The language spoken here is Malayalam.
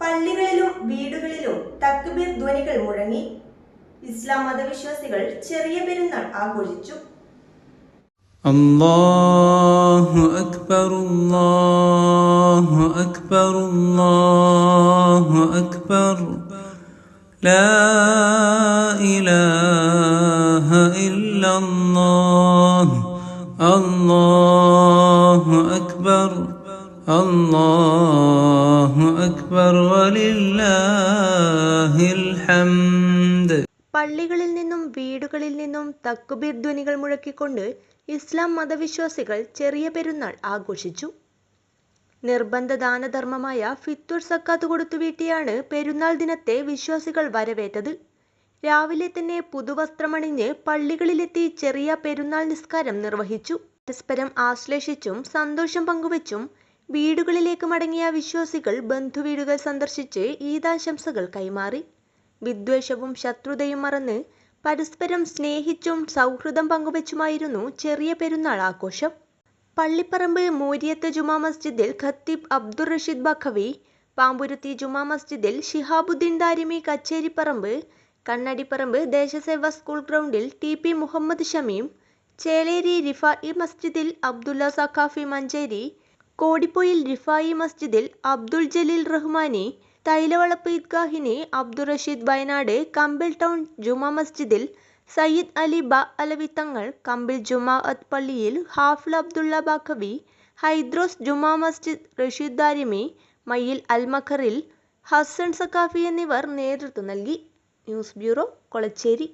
പള്ളികളിലും വീടുകളിലും തക്ബീർ ധ്വനികൾ മുഴങ്ങി ഇസ്ലാം മതവിശ്വാസികൾ ചെറിയ പെരുന്നാൾ ആഘോഷിച്ചു الله أكبر الله أكبر الله أكبر لا إله إلا الله الله أكبر പള്ളികളിൽ നിന്നും വീടുകളിൽ നിന്നും തക്കുബീർ ധ്വനികൾ മുഴക്കിക്കൊണ്ട് ഇസ്ലാം മതവിശ്വാസികൾ ചെറിയ പെരുന്നാൾ ആഘോഷിച്ചു. നിർബന്ധ ദാനധർമ്മമായ ഫിത്തുർ സക്കാത്ത് കൊടുത്തു വീട്ടിയാണ് പെരുന്നാൾ ദിനത്തെ വിശ്വാസികൾ വരവേറ്റത്. രാവിലെ തന്നെ പുതുവസ്ത്രമണിഞ്ഞ് പള്ളികളിലെത്തി ചെറിയ പെരുന്നാൾ നിസ്കാരം നിർവഹിച്ചു. പരസ്പരം ആശ്ലേഷിച്ചും സന്തോഷം പങ്കുവച്ചും വീടുകളിലേക്ക് മടങ്ങിയ വിശ്വാസികൾ ബന്ധുവീടുകൾ സന്ദർശിച്ച് ഈദാശംസകൾ കൈമാറി. വിദ്വേഷവും ശത്രുതയും മറന്ന് പരസ്പരം സ്നേഹിച്ചും സൗഹൃദം പങ്കുവച്ചുമായിരുന്നു ചെറിയ പെരുന്നാൾ ആഘോഷം. പള്ളിപ്പറമ്പ് മൂരിയത്ത് ജുമാ മസ്ജിദിൽ ഖത്തീബ് അബ്ദുർ റഷീദ് ബഖവി പാമ്പുരുത്തി ജുമാ മസ്ജിദിൽ ഷിഹാബുദ്ദീൻ ദാരിമി കച്ചേരിപ്പറമ്പ് കണ്ണടിപ്പറമ്പ് ദേശസേവ സ്കൂൾ ഗ്രൗണ്ടിൽ T P Muhammad Shameem Cheleri Rifa E മസ്ജിദിൽ അബ്ദുല്ല സഖാഫി മഞ്ചേരി കോടിപ്പൊയിൽ റിഫായി മസ്ജിദിൽ അബ്ദുൾ ജലീൽ റഹ്മാനി തൈലവളപ്പ് ഈദ്ഗാഹിനെ അബ്ദുൾ റഷീദ് വയനാട് കമ്പിൾ ടൗൺ ജുമാ മസ്ജിദിൽ സയ്യിദ് അലി ബ അലവി തങ്ങൾ കമ്പിൾ ജുമാഅത്ത് പള്ളിയിൽ ഹാഫ്ൽ അബ്ദുള്ള ബാഖവി ഹൈദ്രോസ് ജുമാ മസ്ജിദ് റഷീദ് ദാരിമി മയ്യിൽ അൽമഖറിൽ ഹസൻ സക്കാഫി എന്നിവർ നേതൃത്വം നൽകി. News bureau Kolachery.